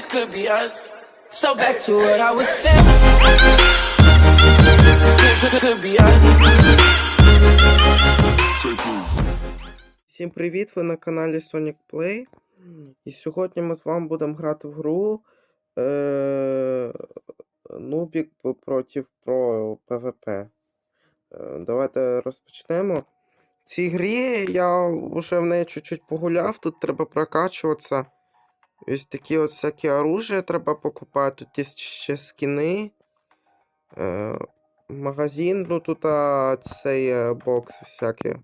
this could be us. So back to what I was saying. Could, could be us. Всім привіт! Ви на каналі Sonic Play. І сьогодні ми з вами будемо грати в гру е- Нубік проти про ПВП. Е, давайте розпочнемо. В цій грі я вже в неї чуть-чуть погуляв, тут треба прокачуватися. Ось такі от всякі оружия треба покупати, тут є ще скіни. Е- магазин, ну тут а, цей е, бокс всякий.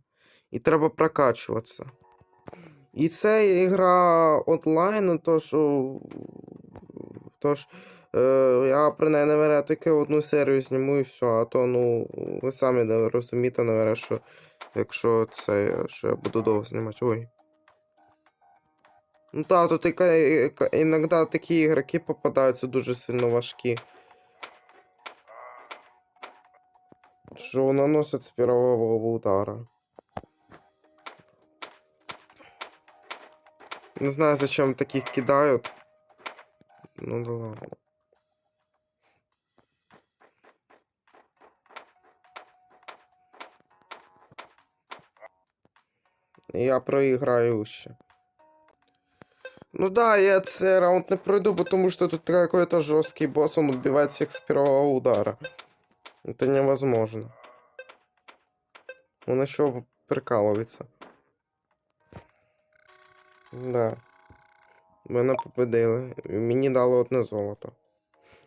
І треба прокачуватися. І це ігра онлайн, тож. Тож. Е, я принаймні, тільки одну серію зніму і все, а то, ну, ви самі розумієте, наверное, що якщо це, що я буду довго знімати. Ой. Ну так, тут іка- іка- іноді такі ігроки попадаються дуже сильно важкі. Що наносять з первого удара. Не знаю, зачем таких кидают. Ну да ладно. Я проиграю ще. Ну да, я цей раунд не пройду, потому что тут какой-то жесткий босс, он убивает всех с первого удара. Это невозможно. Он еще прикалывается. Да. Мене победили. Мені дали одне золото.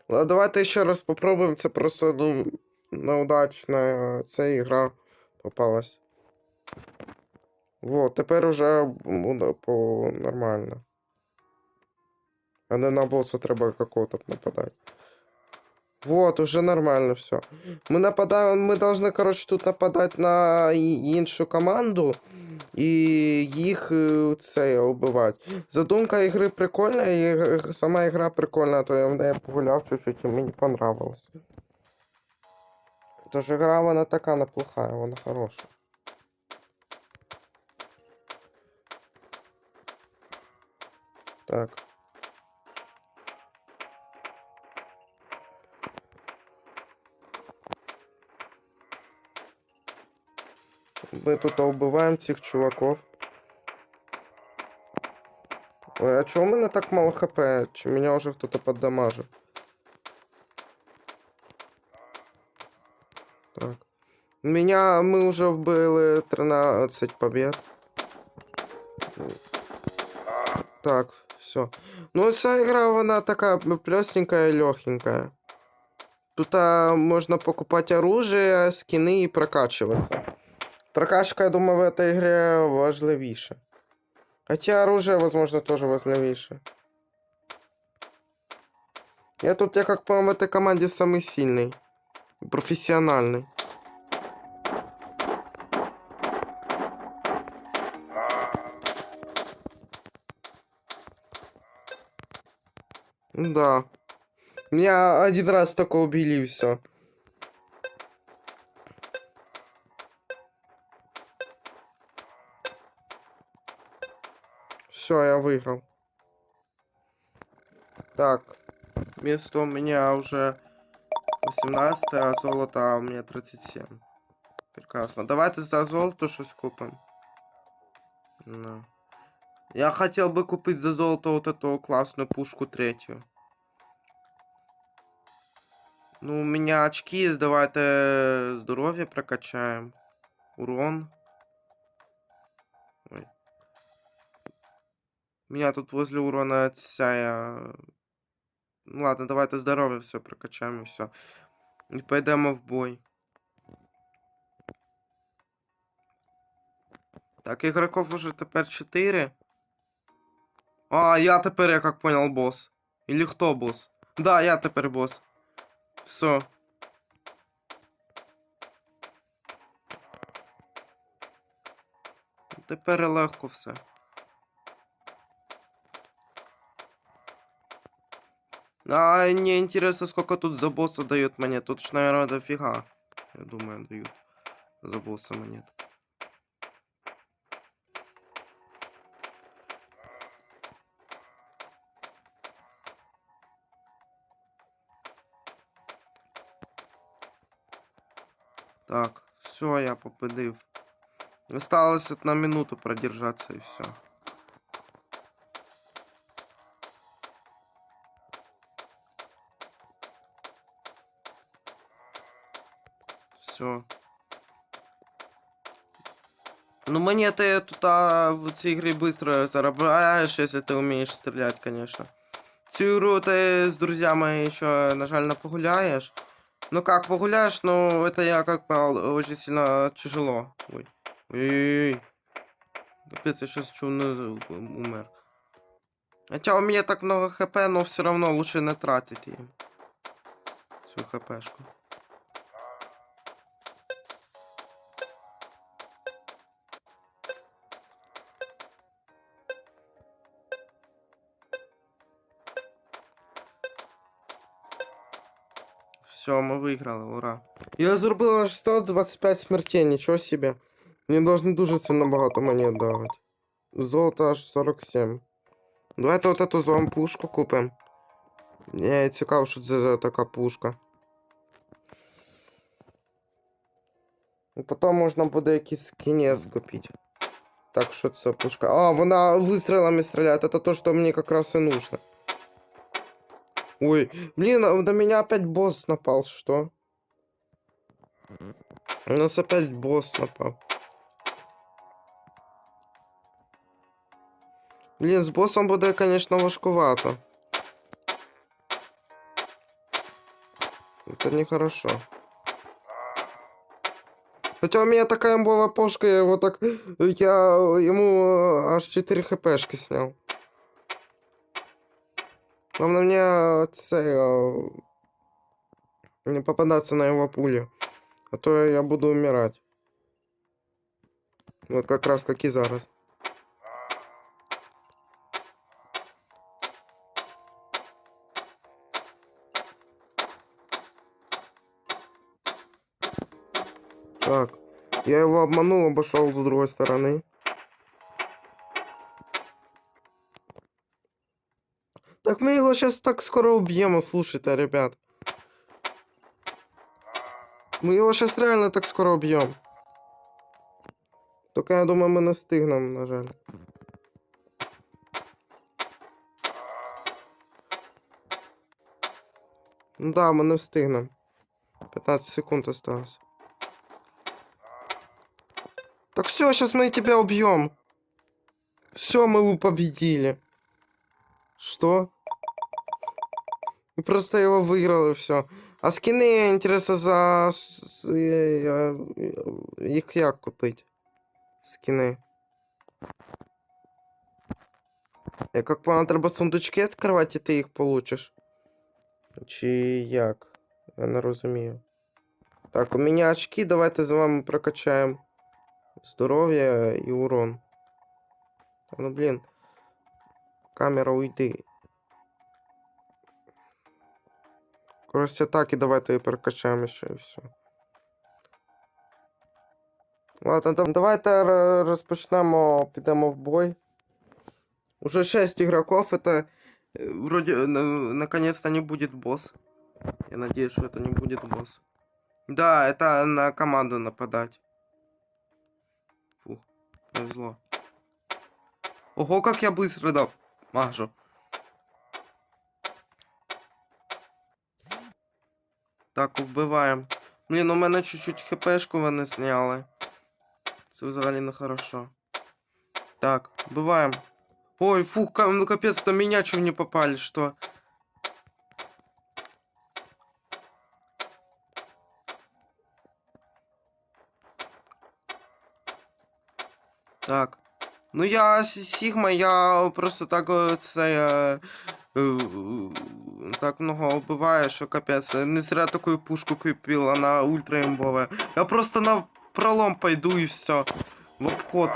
Але давайте ще раз попробуємо. Це просто ну, неудачна ця ігра попалась. Вот, тепер уже буде по нормально. А не на босса треба какого-то нападати. Вот, уже нормально все. Мы нападаем, мы должны, короче, тут нападать на і- іншу команду і їх е, це убивати. Задумка ігри прикольна, і г- сама ігра прикольна, то я в неї погуляв чуть-чуть і мені понравилось. Тож ігра вона така неплоха, вона хороша. Так. Мы тут убиваем цих чуваков. Ой, а чого у мене так мало хп? Чи мене вже хтось поддамажив? Так. Меня мы уже вбили 13 побед. Так, все. Ну, ця ігра, вона така плесненькая і легенькая. Тут а, можна покупати оружие, скини і прокачуватися. Прокачка, я думаю, в этой игре важливіше. Хотя оружие, возможно, тоже важливіше. Я тут, я как понял, в этой команде самый сильный. Профессиональный. Да. Меня один раз только убили и все. Все, я выиграл. Так. Место у меня уже 18, а золото у меня 37. Прекрасно. Давайте за золото щось купим. Я хотел бы купить за золото вот эту классную пушку третью. Ну, у меня очки есть, давайте здоровье прокачаем. Урон. Меня тут возле урона ця. Ну ладно, давайте здоров'я все прокачаємо і все. І пойдемо в бой. Так, ігроків уже тепер 4. А, я тепер, я как понял, босс. Или хто босс? Да, я тепер босс. Все. Тепер легко все. А, не интересно, сколько тут за босса дают монет. Тут, ж, наверное, дофига. Я думаю, дают за босса монет. Так, все, я попадив. Осталось на минуту продержаться и все. Все. Ну, монеты тут а, в цій грі быстро заробляешь, если ты умеешь стрелять, конечно. Цю игру ты с друзьями еще, на жаль, не погуляешь. Ну как, погуляешь, но это я как понял, очень сильно тяжело. Ой. Ой-ой-ой. Капец, я сейчас чуть не умер. Хотя у меня так много хп, но все равно лучше не тратить им. Всю хпшку. Все, мы выиграли, ура. Я зробив аж 125 смертей, нічого себе. Мені должны дуже сильно багато монет давати. Золото аж 47. Давайте вот эту з вами пушку купимо. Мені цікаво, що це за така пушка. І потім можна буде якийсь скінець купити. Так, що це пушка? А, вона вистрілами стріляє. Это то, що мені якраз і нужно. Ой, блин, на меня опять босс напал, что? У нас опять босс напал. Блин, с боссом буде, конечно, важкувато. Это нехорошо. Хотя у меня такая имбовая пушка, я его так... Я ему аж 4 хпшки снял. Главное мне це, э, не попадаться на его пули. А то я буду умирать. Вот как раз как и зараз. Так, я его обманул, обошел с другой стороны. Так мы его сейчас так скоро убьем, слушайте, ребят. Мы его сейчас реально так скоро убьем. Только я думаю, мы не на жаль. Ну да, мы не встигнем. 15 секунд осталось. Так все, сейчас мы тебя убьем. Все, мы его победили. Что? Мы просто его выиграли, все. А скины, интересно, за... с- с- е- е- Їх як купить? Скины. Я как понял, треба сундучки відкривати, і ти їх получиш. Чи як? Я не розумію. Так, у меня очки, давайте з вами прокачаємо. Здоров'я і урон. Та ну блін. Камера, уйди. Скорость атаки давайте перекачаємо ще і все. Ладно, дав- давайте р- розпочнемо, підемо в бой. Уже 6 игроков, это э, вроде э, на- наконец-то не будет босс. Я надеюсь, что это не будет босс. Да, это на команду нападать. Фух, повезло. Ого, как я быстро дал. Мажу. Так, вбиваємо. Блін, у мене чуть-чуть хпшку вони зняли. Це взагалі не хорошо. Так, вбиваємо. Ой, фу, ка- ну капець, то меня чего не попали, что? Так. Ну я С- Сігма, я просто так е, це. Е, е, Так много вбиваю, що капець. Не зря таку пушку купил, она ультра имбовая. Я просто на пролом пойду и все. В обход.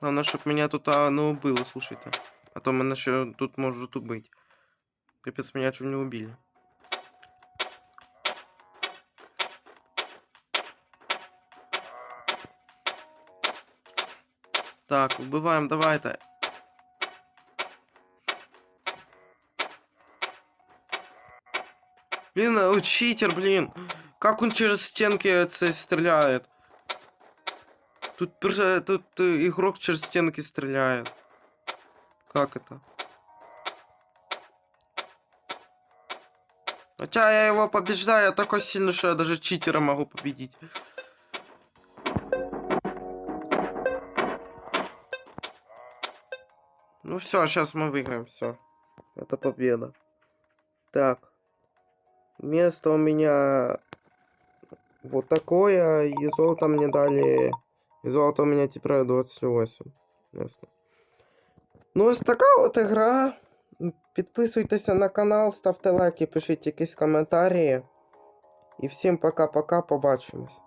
Главное, щоб меня тут не убило, слушайте. А то мене ще тут можуть убить. Капець, меня чуть не убили. Так, убиваем, давайте. Блин, э, читер, блин. Как он через стенки стреляет? Тут, перс- тут э, игрок через стенки стреляет. Как это? Хотя я его побеждаю, я такой сильный, что я даже читера могу победить. Ну все, сейчас мы выиграем, все. Это победа. Так. Место у меня вот такое, и золото мне дали... И золото у меня теперь 28. Ясно. Ну, ось така от гра. Підписуйтеся на канал, ставте лайки, пишіть якісь коментарі. І всім пока-пока, побачимось.